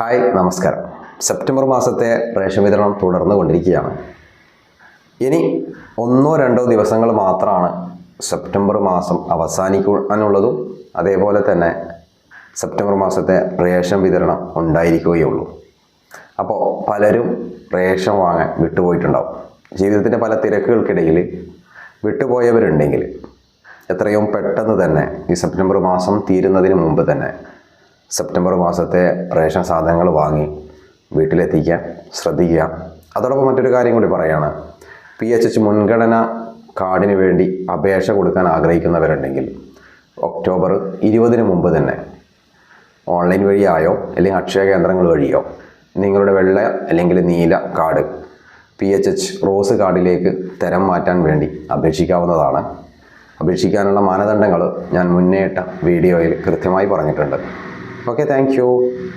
Hi നമസ്കാരം. September മാസത്തെ ration വിതരണം തുടർന്നു കൊണ്ടിരിക്കുകയാണ്. ഇനി ഒന്നോ രണ്ടോ ദിവസങ്ങൾ മാത്രമാണ് സെപ്റ്റംബർ മാസം അവസാനിക്കാനുള്ളതും അതേപോലെ തന്നെ സെപ്റ്റംബർ മാസത്തെ റേഷൻ വിതരണം ഉണ്ടായിരിക്കുകയുള്ളൂ. അപ്പോൾ പലരും റേഷൻ വാങ്ങാൻ വിട്ടുപോയിട്ടുണ്ടാവും. ജീവിതത്തിന്റെ പല തിരക്കുകൾക്കിടയിൽ വിട്ടുപോയവരുണ്ടെങ്കിൽ എത്രയും പെട്ടെന്ന് തന്നെ ഈ സെപ്റ്റംബർ മാസം തീരുന്നതിന് മുമ്പ് തന്നെ സെപ്റ്റംബർ മാസത്തെ റേഷൻ സാധനങ്ങൾ വാങ്ങി വീട്ടിലെത്തിക്കാൻ ശ്രദ്ധിക്കുക. അതോടൊപ്പം മറ്റൊരു കാര്യം കൂടി പറയുകയാണ് പി എച്ച് എച്ച് മുൻഗണന കാർഡിന് വേണ്ടി അപേക്ഷ കൊടുക്കാൻ ആഗ്രഹിക്കുന്നവരുണ്ടെങ്കിൽ ഒക്ടോബർ ഇരുപതിന് മുമ്പ് തന്നെ ഓൺലൈൻ വഴിയായോ അല്ലെങ്കിൽ അക്ഷയ കേന്ദ്രങ്ങൾ വഴിയോ നിങ്ങളുടെ വെള്ള അല്ലെങ്കിൽ നീല card P H H rose കാർഡിലേക്ക് തരം മാറ്റാൻ വേണ്ടി അപേക്ഷിക്കാവുന്നതാണ്. അപേക്ഷിക്കാനുള്ള മാനദണ്ഡങ്ങൾ ഞാൻ മുന്നേ ഇട്ട വീഡിയോയിൽ കൃത്യമായി പറഞ്ഞിട്ടുണ്ട്. okay thank you.